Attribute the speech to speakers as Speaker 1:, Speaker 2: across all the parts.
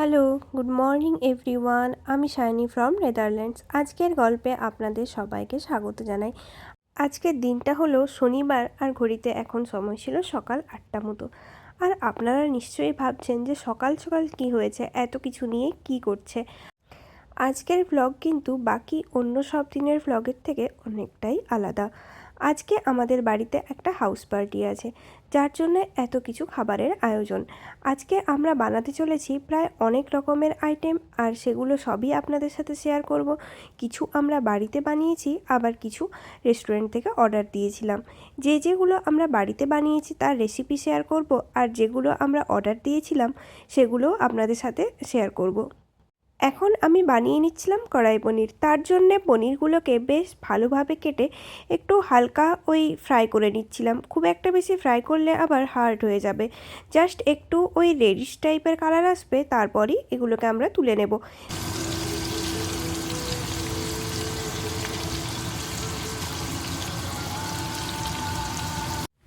Speaker 1: Hello, good morning everyone. আমি Shiny from Netherlands. আজকের গল্পে আপনাদের সবাইকে স্বাগত জানাই। আজকের দিনটা হলো শনিবার আর ঘড়িতে এখন সময় ছিল সকাল আটটা মতো। আর আপনারা নিশ্চয়ই ভাবছেন যে সকাল সকাল কি হয়েছে, এত কিছু নিয়ে কি করছে। আজকের ভ্লগ কিন্তু বাকি অন্য সব দিনের ভ্লগের থেকে অনেকটাই আলাদা। আজকে আমাদের বাড়িতে একটা হাউস পার্টি আছে, যার জন্য এত কিছু খাবারের আয়োজন। আজকে আমরা বানাতে চলেছি প্রায় অনেক রকমের আইটেম আর সেগুলো সবই আপনাদের সাথে শেয়ার করব। কিছু আমরা বাড়িতে বানিয়েছি, আবার কিছু রেস্টুরেন্ট থেকে অর্ডার দিয়েছিলাম। যে যেগুলো আমরা বাড়িতে বানিয়েছি তার রেসিপি শেয়ার করব, আর যেগুলো আমরা অর্ডার দিয়েছিলাম সেগুলো আপনাদের সাথে শেয়ার করব। এখন আমি বানিয়ে নিচ্ছিলাম কড়াই পনির। তার জন্যে পনিরগুলোকে বেশ ভালোভাবে কেটে একটু হালকা ওই ফ্রাই করে নিচ্ছিলাম। খুব একটা বেশি ফ্রাই করলে আবার হার্ড হয়ে যাবে। জাস্ট একটু ওই রেডিশ টাইপের কালার আসবে, তারপরই এগুলোকে আমরা তুলে নেব।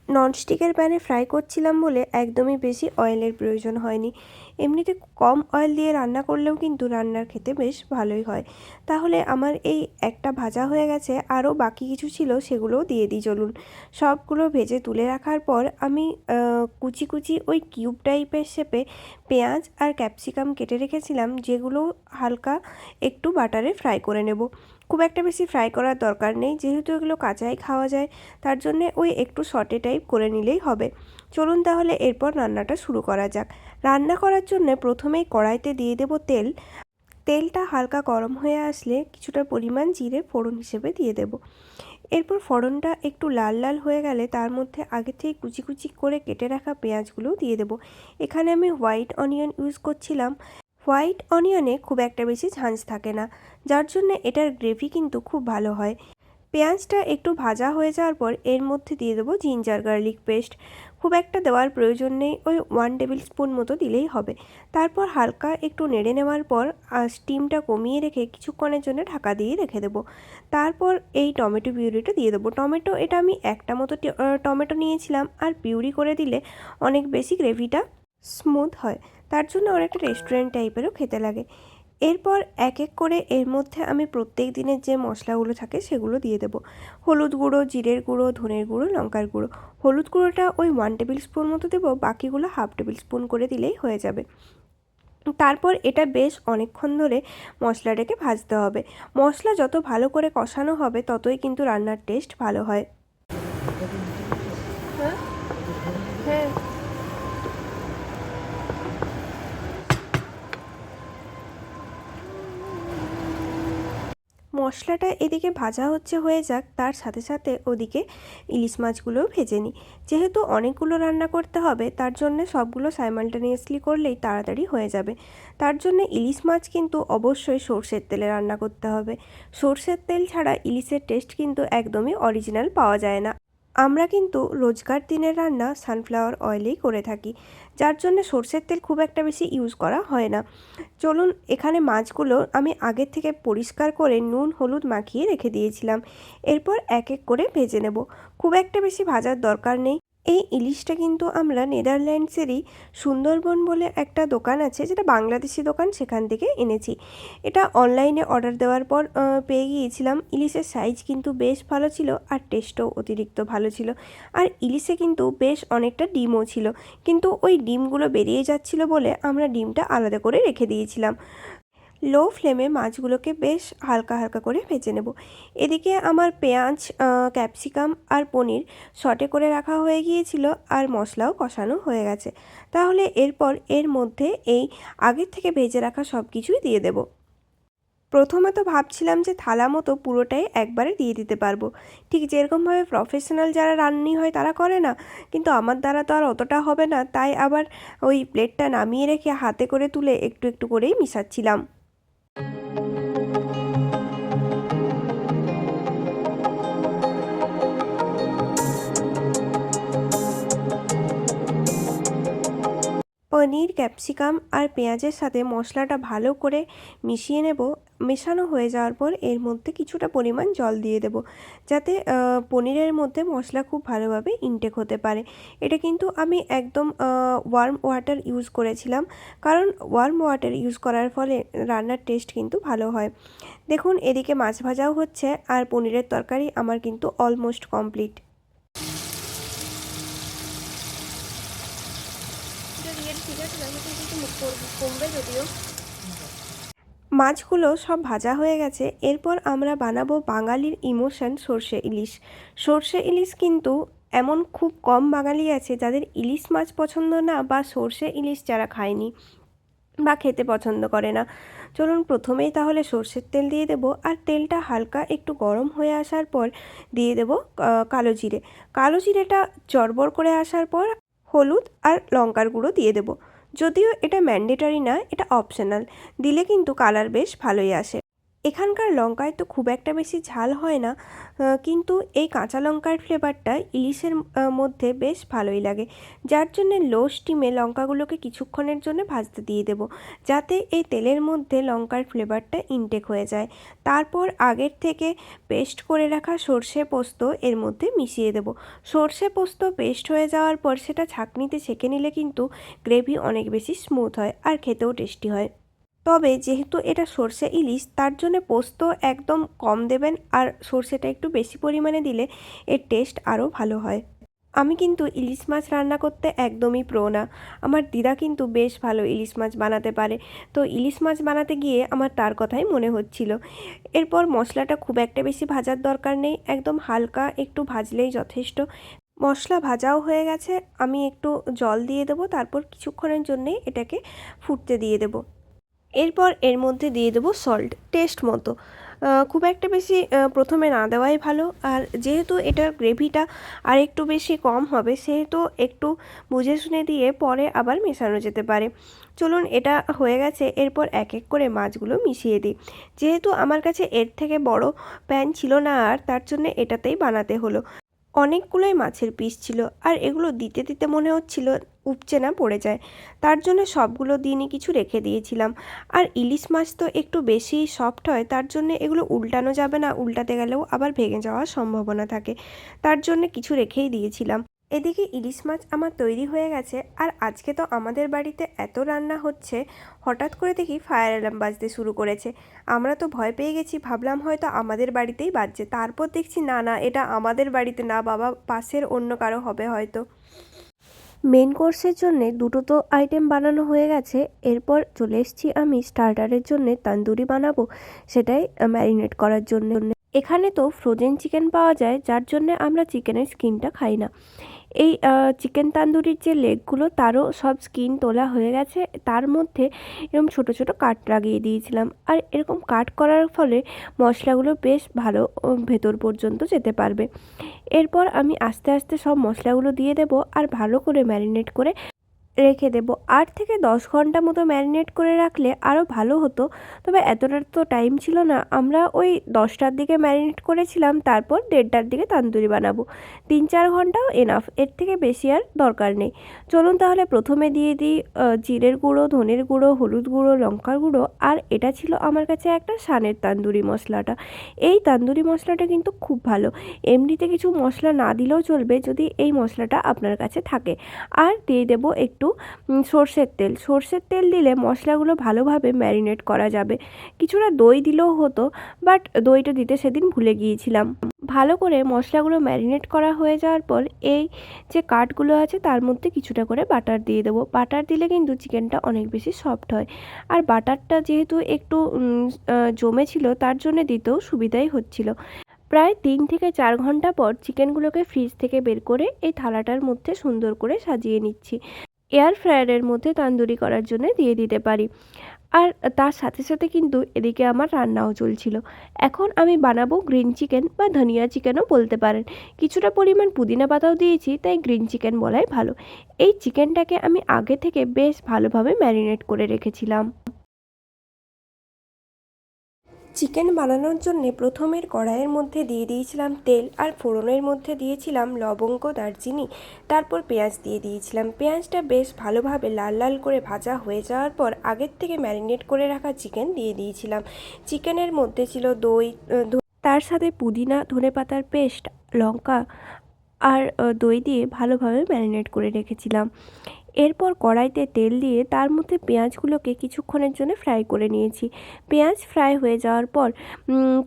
Speaker 1: ননস্টিকের প্যানে ফ্রাই করছিলাম বলে একদমই বেশি অয়েলের প্রয়োজন হয়নি। এমনিতে কম অয়েল দিয়ে রান্না করলেও কিন্তু রান্নার খেতে বেশ ভালোই হয়। তাহলে আমার এই একটা ভাজা হয়ে গেছে, আরও বাকি কিছু ছিল সেগুলোও দিয়ে দিই, চলুন। সবগুলো ভেজে তুলে রাখার পর আমি কুচি কুচি ওই কিউব টাইপের শেপে পেঁয়াজ আর ক্যাপসিকাম কেটে রেখেছিলাম, যেগুলো হালকা একটু বাটারে ফ্রাই করে নেব। খুব একটা বেশি ফ্রাই করার দরকার নেই, যেহেতু এগুলো কাঁচাই খাওয়া যায়, তার জন্যে ওই একটু শর্টে টাইপ করে নিলেই হবে। চলুন তাহলে এরপর রান্নাটা শুরু করা যাক। রান্না করার জন্য প্রথমেই কড়াইতে দিয়ে দেব তেল। তেলটা হালকা গরম হয়ে আসলে কিছুটা পরিমাণ জিরে ফোড়ন হিসেবে দিয়ে দেব। এরপর ফোড়নটা একটু লাল লাল হয়ে গেলে তার মধ্যে আগে থেকে কুচি কুচি করে কেটে রাখা পেঁয়াজগুলো দিয়ে দেব। এখানে আমি হোয়াইট অনিয়ন ইউজ করছিলাম। হোয়াইট অনিয়নে খুব একটা বেশি ঝাঁঝ থাকে না, যার জন্য এটার গ্রেভি কিন্তু খুব ভালো হয়। পেঁয়াজটা একটু ভাজা হয়ে যাওয়ার পর এর মধ্যে দিয়ে দেবো জিঞ্জার গার্লিক পেস্ট। খুব একটা দেওয়ার প্রয়োজন নেই, ওই ওয়ান টেবিল স্পুন মতো দিলেই হবে। তারপর হালকা একটু নেড়ে নেওয়ার পর স্টিমটা কমিয়ে রেখে কিছুক্ষণের জন্য ঢাকা দিয়ে রেখে দেবো। তারপর এই টমেটো পিউরিটা দিয়ে দেবো। টমেটো, এটা আমি একটা মতো টমেটো নিয়েছিলাম, আর পিউরি করে দিলে অনেক বেশি গ্রেভিটা স্মুথ হয়। তার জন্য অনেকটা রেস্টুরেন্ট টাইপেরও খেতে লাগে। এরপর এক এক করে এর মধ্যে আমি প্রত্যেক দিনের যে মশলাগুলো থাকে সেগুলো দিয়ে দেবো। হলুদ গুঁড়ো, জিরের গুঁড়ো, ধনের গুঁড়ো, লঙ্কার গুঁড়ো। হলুদ গুঁড়োটা ওই ওয়ান টেবিল স্পুন মতো দেবো, বাকিগুলো হাফ টেবিল স্পুন করে দিলেই হয়ে যাবে। তারপর এটা বেশ অনেকক্ষণ ধরে মশলাটাকে ভাজতে হবে। মশলা যত ভালো করে কষানো হবে, ততই কিন্তু রান্নার টেস্ট ভালো হয়? হ্যাঁ। মশলাটা এদিকে ভাজা হচ্ছে হয়ে যাক, তার সাথে সাথে ওদিকে ইলিশ মাছগুলোও ভেজে নিই। যেহেতু অনেকগুলো রান্না করতে হবে, তার জন্য সবগুলো সাইমালটেনিয়াসলি করলেই তাড়াতাড়ি হয়ে যাবে। তার জন্য ইলিশ মাছ কিন্তু অবশ্যই সর্ষের তেলে রান্না করতে হবে। সর্ষের তেল ছাড়া ইলিশের টেস্ট কিন্তু একদমই অরিজিনাল পাওয়া যায় না। আমরা কিন্তু রোজকার দিনের রান্না সানফ্লাওয়ার অয়েলেই করে থাকি, যার জন্য সর্ষের তেল খুব একটা বেশি ইউজ করা হয় না। চলুন, এখানে মাছগুলো আমি আগের থেকে পরিষ্কার করে নুন, হলুদ মাখিয়ে রেখে দিয়েছিলাম। এরপর এক এক করে ভেজে নেব। খুব একটা বেশি ভাজার দরকার নেই। এই ইলিশটা কিন্তু আমরা নেদারল্যান্ডসেরই সুন্দরবন বলে একটা দোকান আছে, যেটা বাংলাদেশি দোকান, সেখান থেকে এনেছি। এটা অনলাইনে অর্ডার দেওয়ার পর পেয়ে গিয়েছিলাম। ইলিশের সাইজ কিন্তু বেশ ভালো ছিল আর টেস্টও অতিরিক্ত ভালো ছিল। আর ইলিশে কিন্তু বেশ অনেকটা ডিমও ছিল। কিন্তু ওই ডিমগুলো বেরিয়ে যাচ্ছিল বলে আমরা ডিমটা আলাদা করে রেখে দিয়েছিলাম। লো ফ্লেমে মাছগুলোকে বেশ হালকা হালকা করে ভেজে নেব। এদিকে আমার পেঁয়াজ ক্যাপসিকাম আর পনির শটে করে রাখা হয়ে গিয়েছিল আর মশলাও কষানো হয়ে গেছে। তাহলে এরপর এর মধ্যে এই আগের থেকে ভেজে রাখা সব কিছুই দিয়ে দেব। প্রথমে তো ভাবছিলাম যে থালা মতো পুরোটাই একবারে দিয়ে দিতে পারব। ঠিক যেরকমভাবে প্রফেশনাল যারা রান্নি হয় তারা করে না, কিন্তু আমার দ্বারা তো আর অতটা হবে না। তাই আবার ওই প্লেটটা নামিয়ে রেখে হাতে করে তুলে একটু একটু করেই মিশাচ্ছিলাম। পনির, ক্যাপসিকাম আর পেঁয়াজের সাথে মশলাটা ভালো করে মিশিয়ে নেব। মেশানো হয়ে যাওয়ার পর এর মধ্যে কিছুটা পরিমাণ জল দিয়ে দেব যাতে পনিরের মধ্যে মশলা খুব ভালোভাবে ইনটেক হতে পারে। এটা কিন্তু আমি একদম ওয়ার্ম ওয়াটার ইউজ করেছিলাম কারণ ওয়ার্ম ওয়াটার ইউজ করার ফলে রান্নার টেস্ট কিন্তু ভালো হয়। দেখুন এদিকে মাছ ভাজাও হচ্ছে আর পনিরের তরকারি আমার কিন্তু অলমোস্ট কমপ্লিট মাছগুলো সব ভাজা হয়ে গেছে, এরপর আমরা বানাবো বাঙালির ইমোশন সর্ষে ইলিশ। সর্ষে ইলিশ কিন্তু এমন খুব কম বাঙালি আছে যাদের ইলিশ মাছ পছন্দ না বা সর্ষে ইলিশ যারা খায়নি বা খেতে পছন্দ করে না। চলুন প্রথমেই তাহলে সর্ষের তেল দিয়ে দেবো আর তেলটা হালকা একটু গরম হয়ে আসার পর দিয়ে দেবো কালো জিরে। কালো জিরেটা চড়বড় করে আসার পর হলুদ আর লঙ্কার গুঁড়ো দিয়ে দেবো। যদিও এটা ম্যান্ডেটারি না, এটা অপশনাল দিলে কিন্তু কালার বেশ ভালোই আসে। এখানকার লঙ্কায় তো খুব একটা বেশি ঝাল হয় না কিন্তু এই কাঁচা লঙ্কার ফ্লেভারটা ইলিশের মধ্যে বেশ ভালোই লাগে। যার জন্য লো স্টিমে লঙ্কাগুলোকে কিছুক্ষণের জন্য ভাজতে দিয়ে দেবো, যাতে এই তেলের মধ্যে লঙ্কার ফ্লেভারটা ইনটেক হয়ে যায়। তারপর আগের থেকে পেস্ট করে রাখা সর্ষে পোস্ত এর মধ্যে মিশিয়ে দেবো। সর্ষে পোস্ত পেস্ট হয়ে যাওয়ার পর সেটা ছাঁকনিতে ছেঁকে নিলে কিন্তু গ্রেভি অনেক বেশি স্মুথ হয় আর খেতেও টেস্টি হয়। তবে যেহেতু এটা সর্ষে ইলিশ, তার জন্য পোস্ত একদম কম দেবেন আর সর্ষেটা একটু বেশি পরিমাণে দিলে এর টেস্ট আরও ভালো হয়। আমি কিন্তু ইলিশ মাছ রান্না করতে একদমই প্রো না। আমার দিদা কিন্তু বেশ ভালো ইলিশ মাছ বানাতে পারে। তো ইলিশ মাছ বানাতে গিয়ে আমার তার কথাই মনে হচ্ছিল। এরপর মশলাটা খুব একটা বেশি ভাজার দরকার নেই, একদম হালকা একটু ভাজলেই যথেষ্ট। মশলা ভাজাও হয়ে গেছে, আমি একটু জল দিয়ে দেবো, তারপর কিছুক্ষণের জন্যেই এটাকে ফুটতে দিয়ে দেবো। এরপর এর মধ্যে দিয়ে দেবো সল্ট টেস্ট মতো। খুব একটা বেশি প্রথমে না দেওয়াই ভালো। আর যেহেতু এটার গ্রেভিটা আর একটু বেশি কম হবে, সেহেতু একটু বুঝে শুনে দিয়ে পরে আবার মেশানো যেতে পারে। চলুন, এটা হয়ে গেছে। এরপর এক এক করে মাছগুলো মিশিয়ে দিই। যেহেতু আমার কাছে এর থেকে বড় প্যান ছিল না আর তার জন্য এটাতেই বানাতে হলো। অনেকগুলোই মাছের পিস ছিল আর এগুলো দিতে দিতে মনে হচ্ছিল উপচে না পড়ে যায়। তার জন্য সবগুলো দিনই কিছু রেখে দিয়েছিলাম। আর ইলিশ মাছ তো একটু বেশি সফট হয়, তার জন্য এগুলো উল্টানো যাবে না, উল্টাতে গেলেও আবার ভেঙে যাওয়ার সম্ভাবনা থাকে। তার জন্য কিছু রেখেই দিয়েছিলাম। এদিকে ইলিশ মাছ আমার তৈরি হয়ে গেছে, আর আজকে তো আমাদের বাড়িতে এত রান্না হচ্ছে, হঠাৎ করে দেখি ফায়ার অ্যালার্ম বাজতে শুরু করেছে। আমরা তো ভয় পেয়ে গেছি, ভাবলাম হয়তো আমাদের বাড়িতেই বাজছে। তারপর দেখছি, না না, এটা আমাদের বাড়িতে না, বাবা, পাশের অন্য কারও হবে হয়তো। মেন কোর্সের জন্যে দুটো তো আইটেম বানানো হয়ে গেছে। এরপর চলে এসেছি আমি স্টার্টারের জন্যে তান্দুরি বানাবো, সেটাই ম্যারিনেট করার জন্য। এখানে তো ফ্রোজেন চিকেন পাওয়া যায়, যার জন্যে আমরা চিকেনের স্কিনটা খাই না। এই চিকেন তান্দুরির যে লেগগুলো তারও সব স্কিন তোলা হয়ে গেছে। তার মধ্যে এরকম ছোট ছোট কাট লাগিয়ে দিয়েছিলাম। আর এরকম কাট করার ফলে মশলাগুলো বেশ ভালো ভেতর পর্যন্ত যেতে পারবে। এরপর আমি আস্তে আস্তে সব মশলাগুলো দিয়ে দেবো আর ভালো করে ম্যারিনেট করে রেখে দেবো। আট থেকে দশ ঘণ্টা মতো ম্যারিনেট করে রাখলে আরও ভালো হতো। তবে এতটা তো টাইম ছিল না। আমরা ওই দশটার দিকে ম্যারিনেট করেছিলাম, তারপর দেড়টার দিকে তান্দুরি বানাবো। তিন চার ঘন্টাও এনাফ এর থেকে বেশি আর দরকার নেই। চলুন তাহলে প্রথমে দিয়ে দিই জিরের গুঁড়ো, ধনের গুঁড়ো, হলুদ গুঁড়ো, লঙ্কার গুঁড়ো, আর এটা ছিল আমার কাছে একটা সানের তান্দুরি মশলাটা। এই তান্দুরি মশলাটা কিন্তু খুব ভালো। এমনিতে কিছু মশলা না দিলেও চলবে যদি এই মশলাটা আপনার কাছে থাকে। আর দিয়ে দেবো একটু উম, সর্ষের তেল। সর্ষের তেল দিলে মশলাগুলো ভালোভাবে ম্যারিনেট করা যাবে। কিছুটা দই দিলেও হতো বাট দইটা দিতে সেদিন ভুলে গিয়েছিলাম। ভালো করে মশলাগুলো ম্যারিনেট করা হয়ে যাওয়ার পর এই যে কাঠগুলো আছে তার মধ্যে কিছুটা করে বাটার দিয়ে দেবো। বাটার দিলে কিন্তু চিকেনটা অনেক বেশি সফট হয়। আর বাটারটা যেহেতু একটু উম, আহ, জমে ছিল তার জন্য দিতেও সুবিধাই হচ্ছিল। প্রায় তিন থেকে চার ঘণ্টা পর চিকেনগুলোকে ফ্রিজ থেকে বের করে এই থালাটার মধ্যে সুন্দর করে সাজিয়ে নিচ্ছি। এয়ার ফ্রায়ারের মধ্যে তান্দুরি করার জন্য দিয়ে দিতে পারি। আর তার সাথে সাথে কিন্তু এদিকে আমার রান্নাও চলছিল। এখন আমি বানাবো গ্রিন চিকেন বা ধনিয়া চিকেনও বলতে পারেন। কিছুটা পরিমাণ পুদিনা পাতাও দিয়েছি, তাই গ্রিন চিকেন বলাই ভালো। এই চিকেনটাকে আমি আগে থেকে বেশ ভালোভাবে ম্যারিনেট করে রেখেছিলাম। চিকেন বানানোর জন্যে প্রথমের কড়াইয়ের মধ্যে দিয়ে দিয়েছিলাম তেল আর ফোড়নের মধ্যে দিয়েছিলাম লবঙ্গ, দারচিনি। তারপর পেঁয়াজ দিয়ে দিয়েছিলাম। পেঁয়াজটা বেশ ভালোভাবে লাল লাল করে ভাজা হয়ে যাওয়ার পর আগের থেকে ম্যারিনেট করে রাখা চিকেন দিয়ে দিয়েছিলাম। চিকেনের মধ্যে ছিল দই তার সাথে পুদিনা, ধনেপাতার পেস্ট, লঙ্কা আর দই দিয়ে ভালোভাবে ম্যারিনেট করে রেখেছিলাম। এরপর কড়াইতে তেল দিয়ে তার মধ্যে পেঁয়াজগুলোকে কিছুক্ষণের জন্য ফ্রাই করে নিয়েছি। পেঁয়াজ ফ্রাই হয়ে যাওয়ার পর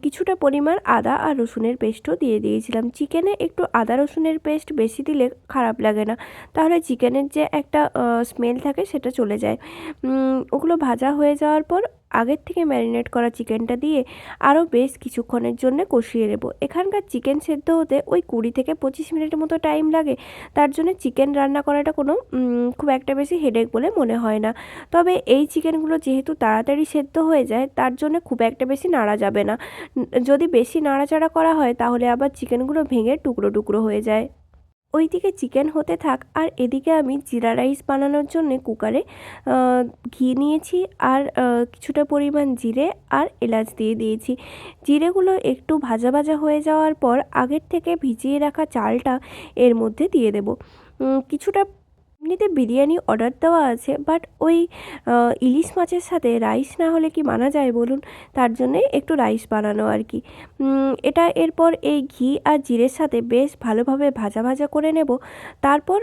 Speaker 1: কিছুটা পরিমাণ আদা আর রসুনের পেস্টও দিয়ে দিয়েছিলাম। চিকেনে একটু আদা রসুনের পেস্ট বেশি দিলে খারাপ লাগে না। তাহলে চিকেনের যে একটা স্মেল থাকে সেটা চলে যায়। ওগুলো ভাজা হয়ে যাওয়ার পর আগের থেকে ম্যারিনেট করা চিকেনটা দিয়ে আরও বেশ কিছুক্ষণের জন্য কষিয়ে নেব। এখানকার চিকেন সেদ্ধ হতে ওই কুড়ি থেকে পঁচিশ মিনিটের মতো টাইম লাগে। তার জন্য চিকেন রান্না করাটা কোনো খুব একটা বেশি হেডেক বলে মনে হয় না। তবে এই চিকেনগুলো যেহেতু তাড়াতাড়ি সেদ্ধ হয়ে যায়, তার জন্য খুব একটা বেশি নাড়া যাবে না। যদি বেশি নাড়াচাড়া করা হয়, তাহলে আবার চিকেনগুলো ভেঙে টুকরো টুকরো হয়ে যায়। ওইদিকে চিকেন হতে থাক, আর এদিকে আমি জিরা রাইস বানানোর জন্য কুকারে ঘি নিয়েছি আর কিছুটা পরিমাণ জিরে আর এলাচ দিয়ে দিয়েছি। জিরেগুলো একটু ভাজা ভাজা হয়ে যাওয়ার পর আগের থেকে ভিজিয়ে রাখা চালটা এর মধ্যে দিয়ে দেব। কিছুটা এমনিতে বিরিয়ানি অর্ডার দেওয়া আছে বাট ওই ইলিশ মাছের সাথে রাইস না হলে কি মানা যায় বলুন? তার জন্যে একটু রাইস বানানো আর কি। এটা এরপর এই ঘি আর জিরের সাথে বেশ ভালোভাবে ভাজা ভাজা করে নেব। তারপর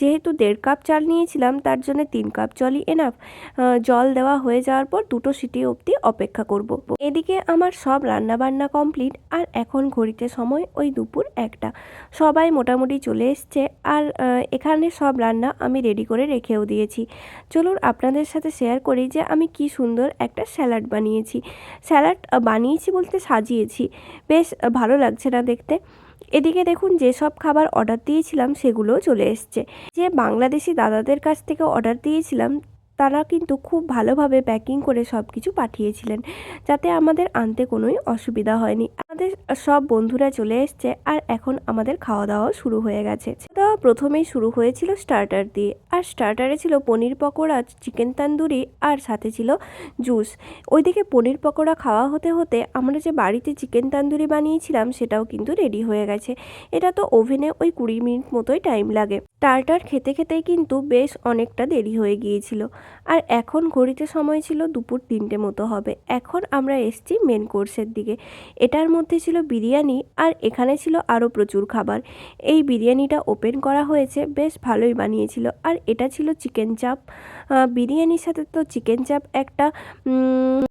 Speaker 1: যেহেতু দেড় কাপ চাল নিয়েছিলাম, তার জন্য তিন কাপ জলই এনাফ জল দেওয়া হয়ে যাওয়ার পর দুটো সিটি অবধি অপেক্ষা করব। এদিকে আমার সব রান্না বান্না কমপ্লিট আর এখন ঘড়িতে সময় ওই দুপুর একটা। সবাই মোটামুটি চলে এসছে, আর এখানে সব রান্না আমি রেডি করে রেখেও দিয়েছি। চলুন আপনাদের সাথে শেয়ার করি যে আমি কি সুন্দর একটা স্যালাড বানিয়েছি। স্যালাড বানিয়েছি বলতে সাজিয়েছি। বেশ ভালো লাগছে না দেখতে। এদিকে দেখুন যেসব খাবার অর্ডার দিয়েছিলাম সেগুলোও চলে এসছে। যে বাংলাদেশি দাদাদের কাছ থেকে অর্ডার দিয়েছিলাম তারা কিন্তু খুব ভালোভাবে প্যাকিং করে সব কিছু পাঠিয়েছিলেন, যাতে আমাদের আনতে কোনোই অসুবিধা হয়নি। আমাদের সব বন্ধুরা চলে এসছে আর এখন আমাদের খাওয়া দাওয়াও শুরু হয়ে গেছে। খাওয়া দাওয়া প্রথমেই শুরু হয়েছিল স্টার্টার দিয়ে, আর স্টার্টারে ছিল পনির পকোড়া চিকেন তান্দুরি আর সাথে ছিল জুস ওইদিকে পনির পকোড়া খাওয়া হতে হতে আমরা যে বাড়িতে চিকেন তান্দুরি বানিয়েছিলাম সেটাও কিন্তু রেডি হয়ে গেছে। এটা তো ওভেনে ওই কুড়ি মিনিট মতোই টাইম লাগে। স্টার্টার খেতে খেতেই কিন্তু বেশ অনেকটা দেরি হয়ে গিয়েছিল। আর এখন ঘড়িতে সময় ছিল দুপুর তিনটে মতো হবে। এখন আমরা এসছি মেন কোর্সের দিকে। এটার মধ্যে ছিল বিরিয়ানি আর এখানে ছিল আরও প্রচুর খাবার। এই বিরিয়ানিটা ওপেন করা হয়েছে, বেশ ভালোই বানিয়েছিল। আর এটা ছিল চিকেন চাপ বিরিয়ানির সাথে তো চিকেন চাপ একটা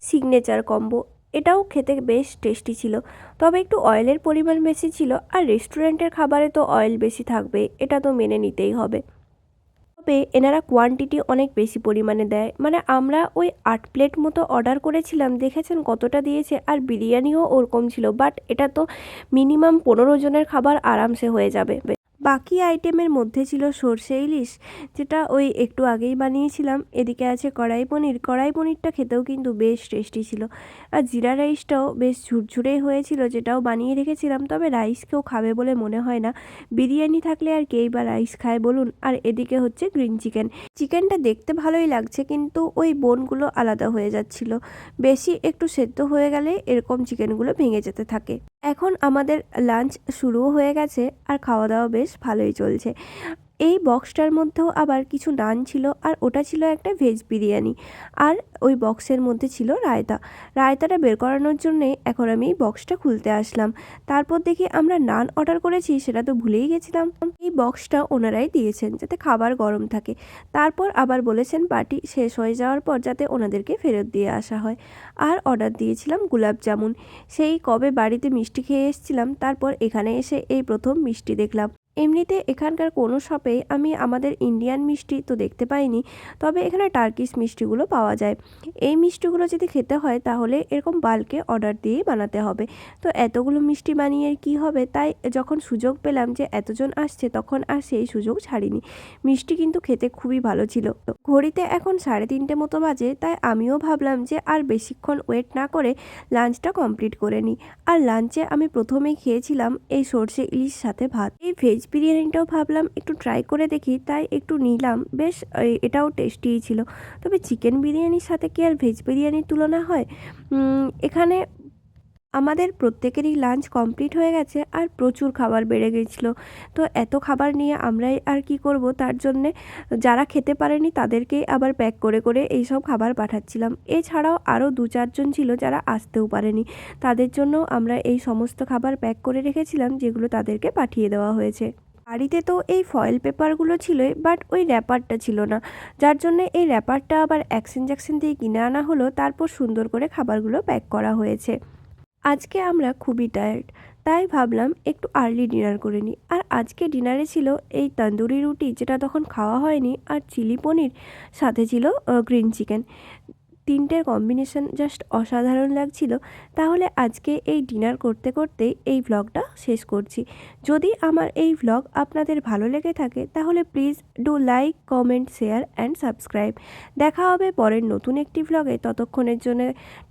Speaker 1: সিগনেচার কম্বো এটাও খেতে বেশ টেস্টি ছিল। তবে একটু অয়েলের পরিমাণ বেশি ছিল আর রেস্টুরেন্টের খাবারে তো অয়েল বেশি থাকবে, এটা তো মেনে নিতেই হবে। তবে এনারা কোয়ান্টিটি অনেক বেশি পরিমাণে দেয়। মানে আমরা ওই আট প্লেট মতো অর্ডার করেছিলাম, দেখেছেন কতটা দিয়েছে? আর বিরিয়ানিও ওরকম ছিল বাট এটা তো মিনিমাম পনেরো জনের খাবার আরামসে হয়ে যাবে। বাকি আইটেমের মধ্যে ছিল সর্ষে ইলিশ, যেটা ওই একটু আগেই বানিয়েছিলাম। এদিকে আছে কড়াই পনির। কড়াই পনিরটা খেতেও কিন্তু বেশ টেস্টি ছিল। আর জিরা রাইসটাও বেশ ঝুরঝুরে হয়েছিল, যেটাও বানিয়ে রেখেছিলাম, তবে রাইস কেউ খাবে বলে মনে হয় না। বিরিয়ানি থাকলে আর কেই বা রাইস খায় বলুন। আর এদিকে হচ্ছে গ্রিন চিকেন। চিকেনটা দেখতে ভালোই লাগছে, কিন্তু ওই বোনগুলো আলাদা হয়ে যাচ্ছিল। বেশি একটু সেদ্ধ হয়ে গেলে এরকম চিকেনগুলো ভেঙে যেতে থাকে। এখন আমাদের লাঞ্চ শুরুও হয়ে গেছে, আর খাওয়া দাওয়া বেশ ভালোই চলছে। এই বক্সটার মধ্যেও আবার কিছু নান ছিল আর ওটা ছিল একটা ভেজ বিরিয়ানি। আর ওই বক্সের মধ্যে ছিল রায়তা। রায়তাটা বের করানোর জন্যে এখন আমি এই বক্সটা খুলতে আসলাম। তারপর দেখি আমরা নান অর্ডার করেছি, সেটা তো ভুলেই গেছিলাম। এই বক্সটা ওনারাই দিয়েছেন যাতে খাবার গরম থাকে। তারপর আবার বলেছেন পার্টি শেষ হয়ে যাওয়ার পর যাতে ওনাদেরকে ফেরত দিয়ে আসা হয়। আর অর্ডার দিয়েছিলাম গুলাব জামুন। সেই কবে বাড়িতে মিষ্টি খেয়ে এসেছিলাম, তারপর এখানে এসে এই প্রথম মিষ্টি দেখলাম। এমনিতে এখানকার কোনো শপেই আমি আমাদের ইন্ডিয়ান মিষ্টি তো দেখতে পাইনি, তবে এখানে টার্কিশ মিষ্টিগুলো পাওয়া যায়। এই মিষ্টিগুলো যদি খেতে হয় তাহলে এরকম বাল্কে অর্ডার দিয়েই বানাতে হবে। তো এতগুলো মিষ্টি বানিয়ে কি হবে তাই যখন সুযোগ পেলাম যে এতজন আসছে তখন আর সেই সুযোগ ছাড়িনি। মিষ্টি কিন্তু খেতে খুবই ভালো ছিল। ঘড়িতে এখন সাড়ে তিনটে মতো বাজে, তাই আমিও ভাবলাম যে আর বেশিক্ষণ ওয়েট না করে লাঞ্চটা কমপ্লিট করে নিই। আর লাঞ্চে আমি প্রথমেই খেয়েছিলাম এই সর্ষে ইলিশ সাথে ভাত। এই ভেজ বিরিয়ানিটাও ভাবলাম, একটু ট্রাই করে দেখি, তাই একটু নিলাম। বেশ এটাও টেস্টিই ছিল। তবে চিকেন বিরিয়ানির সাথে কি আর ভেজ বিরিয়ানির তুলনা হয়? এখানে আমাদের প্রত্যেকেরই লাঞ্চ কমপ্লিট হয়ে গেছে আর প্রচুর খাবার বেড়ে গেছিল। তো এত খাবার নিয়ে আমরাই আর কি করব? তার জন্যে যারা খেতে পারেনি তাদেরকেই আবার প্যাক করে করে এই সব খাবার পাঠাচ্ছিলাম। এছাড়াও আরও দু চারজন ছিল যারা আসতেও পারেনি। তাদের জন্য আমরা এই সমস্ত খাবার প্যাক করে রেখেছিলাম, যেগুলো তাদেরকে পাঠিয়ে দেওয়া হয়েছে। বাড়িতে তো এই ফয়েল পেপারগুলো ছিলই বাট ওই র্যাপারটা ছিল না। যার জন্য এই র্যাপারটা আবার অ্যাকশন জ্যাকশন দিয়ে কিনে আনা হলো, তারপর সুন্দর করে খাবারগুলো প্যাক করা হয়েছে। আজকে আমরা খুবই টায়ার্ড তাই ভাবলাম একটু আর্লি ডিনার করে নিই। আর আজকে ডিনারে ছিল এই তন্দুরি রুটি, যেটা তখন খাওয়া হয়নি, আর চিলি পনির, সাথে ছিল গ্রিন চিকেন তিনটের কম্বিনেশন জাস্ট অসাধারণ লাগছিল, তাহলে আজকে এই ডিনার করতে করতে এই ভ্লগটা শেষ করছি। যদি আমার এই ভ্লগ আপনাদের ভালো লেগে থাকে, তাহলে please do like comment share and subscribe দেখা হবে পরের নতুন একটি ভ্লগে ততক্ষণের জন্য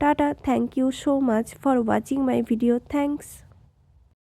Speaker 1: tata thank you so much for watching my video thanks